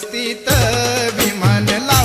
स्थित विमानला